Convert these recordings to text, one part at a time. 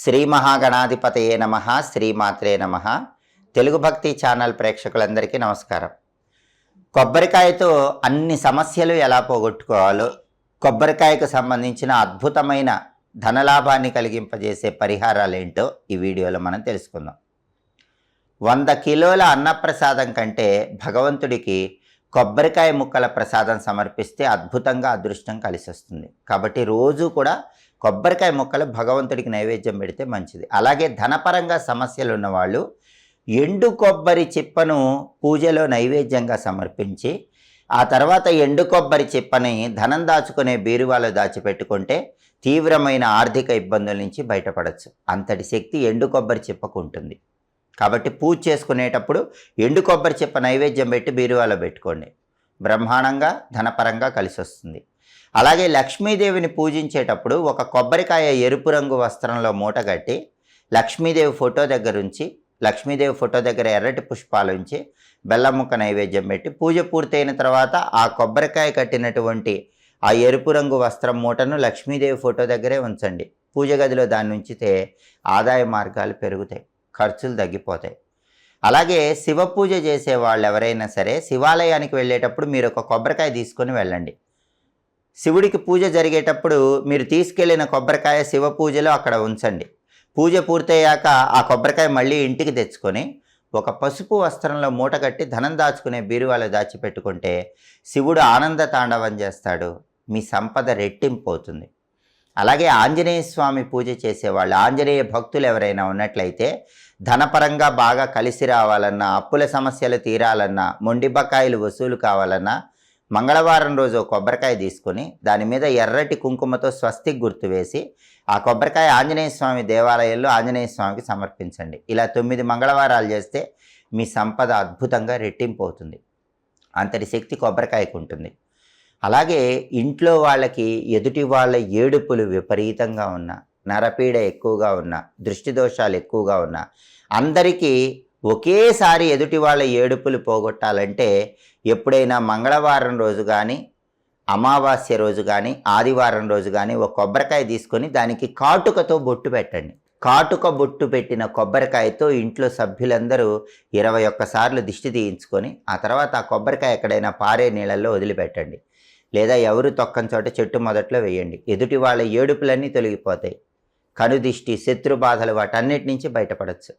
శ్రీ మహాగణాధిపతయే నమ శ్రీమాత్రే నమ. తెలుగు భక్తి ఛానల్ ప్రేక్షకులందరికీ నమస్కారం. కొబ్బరికాయతో అన్ని సమస్యలు ఎలా పోగొట్టుకోవాలో కొబ్బరికాయకు సంబంధించిన అద్భుతమైన ధనలాభాన్ని కలిగింపజేసే పరిహారాలు ఏంటో ఈ వీడియోలో మనం తెలుసుకుందాం. వంద కిలోల అన్నప్రసాదం కంటే భగవంతుడికి కొబ్బరికాయ ముక్కల ప్రసాదం సమర్పిస్తే అద్భుతంగా అదృష్టం కలిసి వస్తుంది కాబట్టి రోజు కూడా కొబ్బరికాయ ముక్కలు భగవంతుడికి నైవేద్యం పెడితే మంచిది. అలాగే ధనపరంగా సమస్యలు ఉన్నవాళ్ళు ఎండు కొబ్బరి చిప్పను పూజలో నైవేద్యంగా సమర్పించి ఆ తర్వాత ఎండు కొబ్బరి చిప్పని ధనం దాచుకునే బీరువాలో దాచిపెట్టుకుంటే తీవ్రమైన ఆర్థిక ఇబ్బందుల నుంచి బయటపడవచ్చు అంతటి శక్తి ఎండు కొబ్బరి చిప్పకు ఉంటుంది. కాబట్టి పూజ చేసుకునేటప్పుడు ఎండు కొబ్బరి చిప్ప నైవేద్యం పెట్టి బీరువాలో పెట్టుకోండి. బ్రహ్మాండంగా ధనపరంగా కలిసి వస్తుంది అలాగే లక్ష్మీదేవిని పూజించేటప్పుడు ఒక కొబ్బరికాయ ఎరుపు రంగు వస్త్రంలో మూటగట్టి లక్ష్మీదేవి ఫోటో దగ్గర ఉంచి లక్ష్మీదేవి ఫోటో దగ్గర ఎర్రటి పుష్పాలు ఉంచి బెల్లముక్క నైవేద్యం పెట్టి పూజ పూర్తయిన తర్వాత ఆ కొబ్బరికాయ కట్టినటువంటి ఆ ఎరుపు రంగు వస్త్రం మూటను లక్ష్మీదేవి ఫోటో దగ్గరే ఉంచండి. పూజ గదిలో దాన్ని ఉంచితే ఆదాయ మార్గాలు పెరుగుతాయి ఖర్చులు తగ్గిపోతాయి. అలాగే శివ పూజ చేసే వాళ్ళు ఎవరైనా సరే శివాలయానికి వెళ్ళేటప్పుడు మీరు ఒక కొబ్బరికాయ తీసుకొని వెళ్ళండి. శివుడికి పూజ జరిగేటప్పుడు మీరు తీసుకెళ్ళిన కొబ్బరికాయ శివ పూజలో అక్కడ ఉంచండి. పూజ పూర్తయ్యాక ఆ కొబ్బరికాయ మళ్ళీ ఇంటికి తెచ్చుకొని ఒక పసుపు వస్త్రంలో మూట కట్టి ధనం దాచుకునే బీరువాలో దాచిపెట్టుకుంటే శివుడు ఆనంద తాండవం చేస్తాడు. మీ సంపద రెట్టింపు అవుతుంది. అలాగే ఆంజనేయ స్వామి పూజ చేసేవాళ్ళు ఆంజనేయ భక్తులు ఎవరైనా ఉన్నట్లయితే ధనపరంగా బాగా కలిసి రావాలన్నా అప్పుల సమస్యలు తీరాలన్నా మొండి బకాయిలు వసూలు కావాలన్నా మంగళవారం రోజు కొబ్బరికాయ తీసుకొని దాని మీద ఎర్రటి కుంకుమతో స్వస్తి గుర్తు వేసి ఆ కొబ్బరికాయ ఆంజనేయ స్వామి దేవాలయంలో ఆంజనేయ స్వామికి సమర్పించండి. ఇలా తొమ్మిది మంగళవారాలు చేస్తే మీ సంపద అద్భుతంగా రెట్టింపు అవుతుంది అంతటి శక్తి కొబ్బరికాయకు ఉంటుంది. అలాగే ఇంట్లో వాళ్ళకి ఎదుటి వాళ్ళ ఏడుపులు విపరీతంగా ఉన్న నరపీడ ఎక్కువగా ఉన్న దృష్టి దోషాలు ఎక్కువగా ఉన్న అందరికీ ఒకేసారి ఎదుటి వాళ్ళ ఏడుపులు పోగొట్టాలంటే ఎప్పుడైనా మంగళవారం రోజు కానీ అమావాస్య రోజు కానీ ఆదివారం రోజు కానీ ఒక కొబ్బరికాయ తీసుకొని దానికి కాటుకతో బొట్టు పెట్టండి. కాటుక బొట్టు పెట్టిన కొబ్బరికాయతో ఇంట్లో సభ్యులందరూ ఇరవై ఒక్కసార్లు దిష్టి తీయించుకొని ఆ తర్వాత ఆ కొబ్బరికాయ ఎక్కడైనా పారే నీళ్ళల్లో వదిలిపెట్టండి. లేదా ఎవరు తొక్కని చోట చెట్టు మొదట్లో వేయండి. ఎదుటి వాళ్ళ ఏడుపులన్నీ తొలగిపోతాయి. కనుదిష్టి శత్రు బాధలు వాటన్నిటి నుంచి బయటపడవచ్చు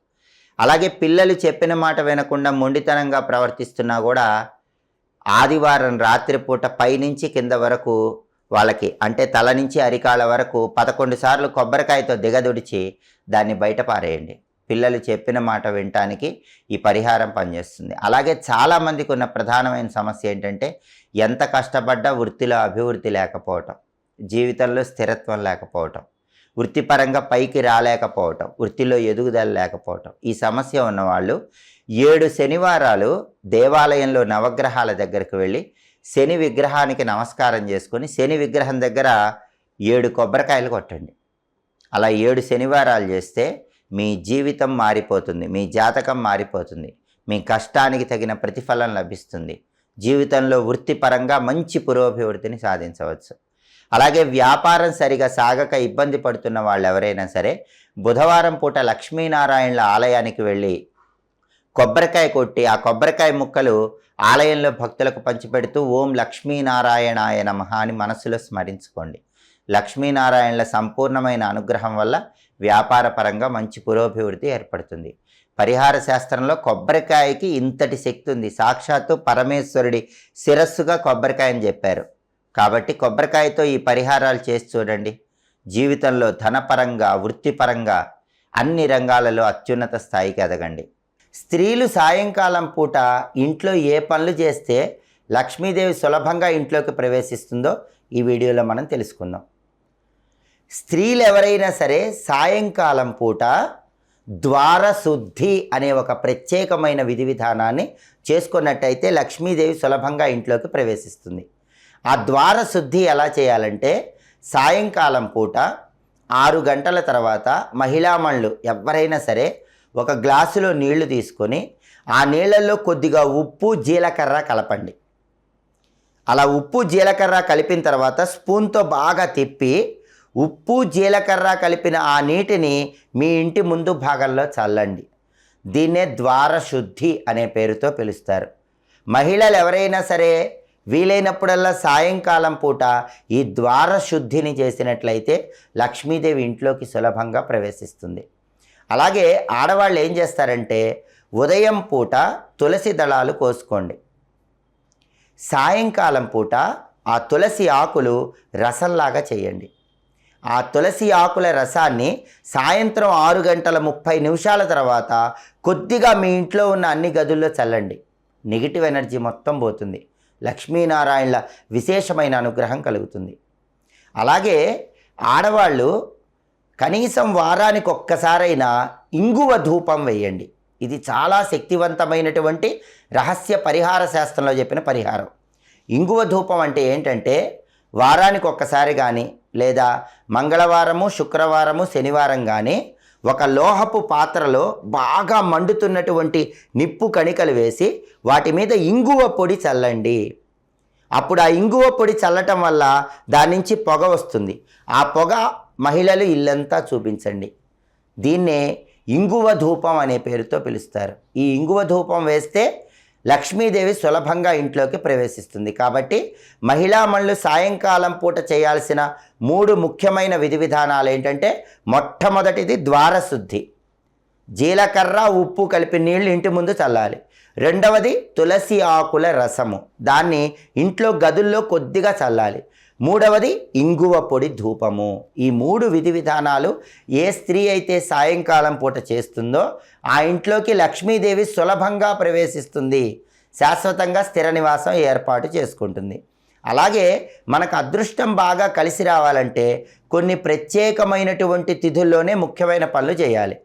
అలాగే పిల్లలు చెప్పిన మాట వినకుండా మొండితనంగా ప్రవర్తిస్తున్నా కూడా ఆదివారం రాత్రిపూట పైనుంచి కింద వరకు వాళ్ళకి అంటే తల నుంచి అరికాళ్ళ వరకు పదకొండు సార్లు కొబ్బరికాయతో దిగదుడిచి దాన్ని బయట పారేయండి. పిల్లలు చెప్పిన మాట వినటానికి ఈ పరిహారం పనిచేస్తుంది. అలాగే చాలామందికి ఉన్న ప్రధానమైన సమస్య ఏంటంటే ఎంత కష్టపడ్డా వృత్తిలో అభివృద్ధి లేకపోవటం జీవితంలో స్థిరత్వం లేకపోవటం. వృత్తిపరంగా పైకి రాలేకపోవటం వృత్తిలో ఎదుగుదల లేకపోవటం. ఈ సమస్య ఉన్నవాళ్ళు ఏడు శనివారాలు దేవాలయంలో నవగ్రహాల దగ్గరికి వెళ్ళి శని విగ్రహానికి నమస్కారం చేసుకొని శని విగ్రహం దగ్గర ఏడు కొబ్బరికాయలు కొట్టండి. అలా ఏడు శనివారాలు చేస్తే మీ జీవితం మారిపోతుంది మీ జాతకం మారిపోతుంది మీ కష్టానికి తగిన ప్రతిఫలం లభిస్తుంది. జీవితంలో వృత్తిపరంగా మంచి పురోభివృద్ధిని సాధించవచ్చు. అలాగే వ్యాపారం సరిగా సాగక ఇబ్బంది పడుతున్న వాళ్ళు ఎవరైనా సరే బుధవారం పూట లక్ష్మీనారాయణల ఆలయానికి వెళ్ళి కొబ్బరికాయ కొట్టి ఆ కొబ్బరికాయ ముక్కలు ఆలయంలో భక్తులకు పంచిపెడుతూ ఓం లక్ష్మీనారాయణాయ నమ అని మనసులో స్మరించుకోండి. లక్ష్మీనారాయణల సంపూర్ణమైన అనుగ్రహం వల్ల వ్యాపార పరంగా మంచి పురోభివృద్ధి ఏర్పడుతుంది. పరిహార శాస్త్రంలో కొబ్బరికాయకి ఇంతటి శక్తి ఉంది. సాక్షాత్తు పరమేశ్వరుడి శిరస్సుగా కొబ్బరికాయని చెప్పారు. కాబట్టి కొబ్బరికాయతో ఈ పరిహారాలు చేసి చూడండి. జీవితంలో ధనపరంగా వృత్తిపరంగా అన్ని రంగాలలో అత్యున్నత స్థాయికి ఎదగండి. స్త్రీలు సాయంకాలం పూట ఇంట్లో ఏ పనులు చేస్తే లక్ష్మీదేవి సులభంగా ఇంట్లోకి ప్రవేశిస్తుందో ఈ వీడియోలో మనం తెలుసుకుందాం. స్త్రీలు ఎవరైనా సరే సాయంకాలం పూట ద్వారశుద్ధి అనే ఒక ప్రత్యేకమైన విధి విధానాన్ని చేసుకున్నట్టయితే లక్ష్మీదేవి సులభంగా ఇంట్లోకి ప్రవేశిస్తుంది. ఆ ద్వార శుద్ధి ఎలా చేయాలంటే సాయంకాలం పూట ఆరు గంటల తర్వాత మహిళామణులు ఎవరైనా సరే ఒక గ్లాసులో నీళ్ళు తీసుకొని ఆ నీళ్ళల్లో కొద్దిగా ఉప్పు జీలకర్ర కలపండి. అలా ఉప్పు జీలకర్ర కలిపిన తర్వాత స్పూన్తో బాగా తిప్పి ఉప్పు జీలకర్ర కలిపిన ఆ నీటిని మీ ఇంటి ముందు భాగంలో చల్లండి. దీన్నే ద్వార శుద్ధి అనే పేరుతో పిలుస్తారు. మహిళలు ఎవరైనా సరే వీలైనప్పుడల్లా సాయంకాలం పూట ఈ ద్వార శుద్ధిని చేసినట్లయితే లక్ష్మీదేవి ఇంట్లోకి సులభంగా ప్రవేశిస్తుంది. అలాగే ఆడవాళ్ళు ఏం చేస్తారంటే ఉదయం పూట తులసి దళాలు కోసుకోండి. సాయంకాలం పూట ఆ తులసి ఆకులు రసంలాగా చేయండి. ఆ తులసి ఆకుల రసాన్ని సాయంత్రం ఆరు గంటల ముప్పై నిమిషాల తర్వాత కొద్దిగా మీ ఇంట్లో ఉన్న అన్ని గదుల్లో చల్లండి. నెగిటివ్ ఎనర్జీ మొత్తం పోతుంది. లక్ష్మీనారాయణల విశేషమైన అనుగ్రహం కలుగుతుంది. అలాగే ఆడవాళ్ళు కనీసం వారానికి ఒక్కసారైనా ఇంగువ ధూపం వేయండి. ఇది చాలా శక్తివంతమైనటువంటి రహస్య పరిహార శాస్త్రంలో చెప్పిన పరిహారం. ఇంగువ ధూపం అంటే ఏంటంటే వారానికి ఒక్కసారి కానీ లేదా మంగళవారము శుక్రవారము శనివారం కానీ ఒక లోహపు పాత్రలో బాగా మండుతున్నటువంటి నిప్పు కణికలు వేసి వాటి మీద ఇంగువ పొడి చల్లండి. అప్పుడు ఆ ఇంగువ పొడి చల్లటం వల్ల దాని నుంచి పొగ వస్తుంది. ఆ పొగ మహిళలు ఇల్లంతా చూపించండి. దీన్నే ఇంగువ ధూపం అనే పేరుతో పిలుస్తారు. ఈ ఇంగువ ధూపం వేస్తే లక్ష్మీదేవి సులభంగా ఇంట్లోకి ప్రవేశిస్తుంది. కాబట్టి మహిళామణులు సాయంకాలం పూట చేయాల్సిన మూడు ముఖ్యమైన విధి విధానాలు ఏంటంటే మొట్టమొదటిది ద్వారశుద్ధి. జీలకర్ర ఉప్పు కలిపి నీళ్ళు ఇంటి ముందు చల్లాలి. రెండవది తులసి ఆకుల రసము. దాన్ని ఇంట్లో గదుల్లో కొద్దిగా చల్లాలి. మూడవది ఇంగువ పొడి ధూపము. ఈ మూడు విధి విధానాలు ఏ స్త్రీ అయితే సాయంకాలం పూట చేస్తుందో ఆ ఇంట్లోకి లక్ష్మీదేవి సులభంగా ప్రవేశిస్తుంది. శాశ్వతంగా స్థిర నివాసం ఏర్పాటు చేసుకుంటుంది. అలాగే మనకు అదృష్టం బాగా కలిసి రావాలంటే కొన్ని ప్రత్యేకమైనటువంటి తిథుల్లోనే ముఖ్యమైన పనులు చేయాలి.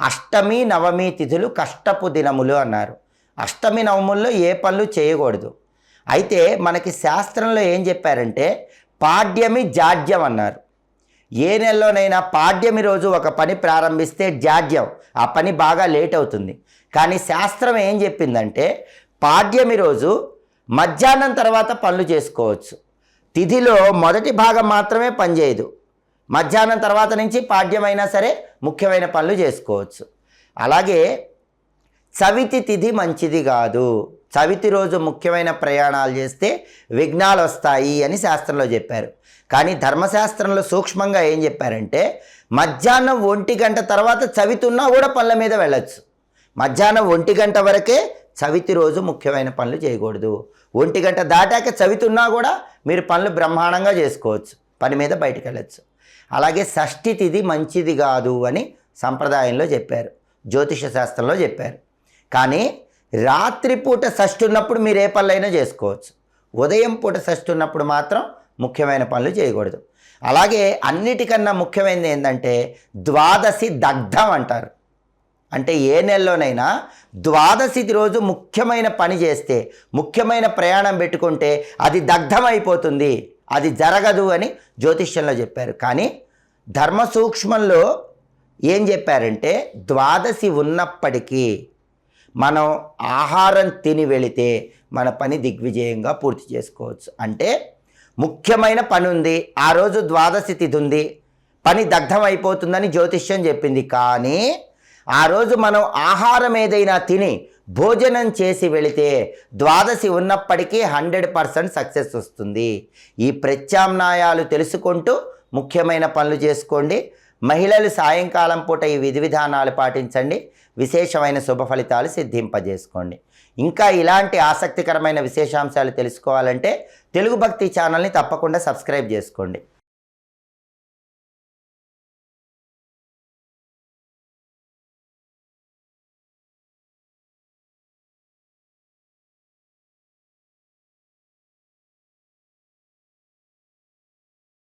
అష్టమి నవమి తిథులు కష్టపు దినములు అన్నారు. అష్టమి నవముల్లో ఏ పనులు చేయకూడదు. అయితే మనకి శాస్త్రంలో ఏం చెప్పారంటే పాడ్యమి జాడ్యం అన్నారు. ఏ నెలలోనైనా పాడ్యమి రోజు ఒక పని ప్రారంభిస్తే జాడ్యం. ఆ పని బాగా లేట్ అవుతుంది. కానీ శాస్త్రం ఏం చెప్పిందంటే పాడ్యమి రోజు మధ్యాహ్నం తర్వాత పనులు చేసుకోవచ్చు. తిథిలో మొదటి భాగం మాత్రమే పనిచేయదు మధ్యాహ్నం తర్వాత నుంచి పాడ్యమైనా సరే ముఖ్యమైన పనులు చేసుకోవచ్చు. అలాగే చవితి తిథి మంచిది కాదు. చవితి రోజు ముఖ్యమైన ప్రయాణాలు చేస్తే విఘ్నాలు వస్తాయి అని శాస్త్రంలో చెప్పారు. కానీ ధర్మశాస్త్రంలో సూక్ష్మంగా ఏం చెప్పారంటే మధ్యాహ్నం ఒంటి గంట తర్వాత చవితి ఉన్నా కూడా పనుల మీద వెళ్ళొచ్చు. మధ్యాహ్నం ఒంటి గంట వరకే చవితి రోజు ముఖ్యమైన పనులు చేయకూడదు. ఒంటి గంట దాటాక చవితి ఉన్నా కూడా మీరు పనులు బ్రహ్మాండంగా చేసుకోవచ్చు. పని మీద బయటకు వెళ్ళచ్చు. అలాగే షష్ఠి తిథి మంచిది కాదు అని సంప్రదాయంలో చెప్పారు. జ్యోతిష శాస్త్రంలో చెప్పారు. కానీ రాత్రిపూట షష్టి ఉన్నప్పుడు మీరు ఏ పనులైనా చేసుకోవచ్చు. ఉదయం పూట షష్టి ఉన్నప్పుడు మాత్రం ముఖ్యమైన పనులు చేయకూడదు. అలాగే అన్నిటికన్నా ముఖ్యమైనది ఏంటంటే ద్వాదశి దగ్ధం అంటారు. అంటే ఏ నెలలోనైనా ద్వాదశి రోజు ముఖ్యమైన పని చేస్తే ముఖ్యమైన ప్రయాణం పెట్టుకుంటే అది దగ్ధమైపోతుంది అది జరగదు అని జ్యోతిష్యంలో చెప్పారు. కానీ ధర్మ సూక్ష్మంలో ఏం చెప్పారంటే ద్వాదశి ఉన్నప్పటికీ మనం ఆహారం తిని వెళితే మన పని దిగ్విజయంగా పూర్తి చేసుకోవచ్చు. అంటే ముఖ్యమైన పని ఉంది ఆ రోజు ద్వాదశి తిథి ఉంది పని దగ్ధం అయిపోతుందని జ్యోతిష్యం చెప్పింది. కానీ ఆ రోజు మనం ఆహారం ఏదైనా తిని భోజనం చేసి వెళితే ద్వాదశి ఉన్నప్పటికీ హండ్రెడ్ పర్సెంట్ సక్సెస్ వస్తుంది. ఈ ప్రత్యామ్నాయాలు తెలుసుకుంటూ ముఖ్యమైన పనులు చేసుకోండి. మహిళలు సాయంకాలం పూట ఈ విధి విధానాలు పాటించండి. విశేషమైన శుభ ఫలితాలు సిద్ధింపజేసుకోండి. ఇంకా ఇలాంటి ఆసక్తికరమైన విశేషాంశాలు తెలుసుకోవాలంటే తెలుగు భక్తి ఛానల్ని తప్పకుండా సబ్స్క్రైబ్ చేసుకోండి.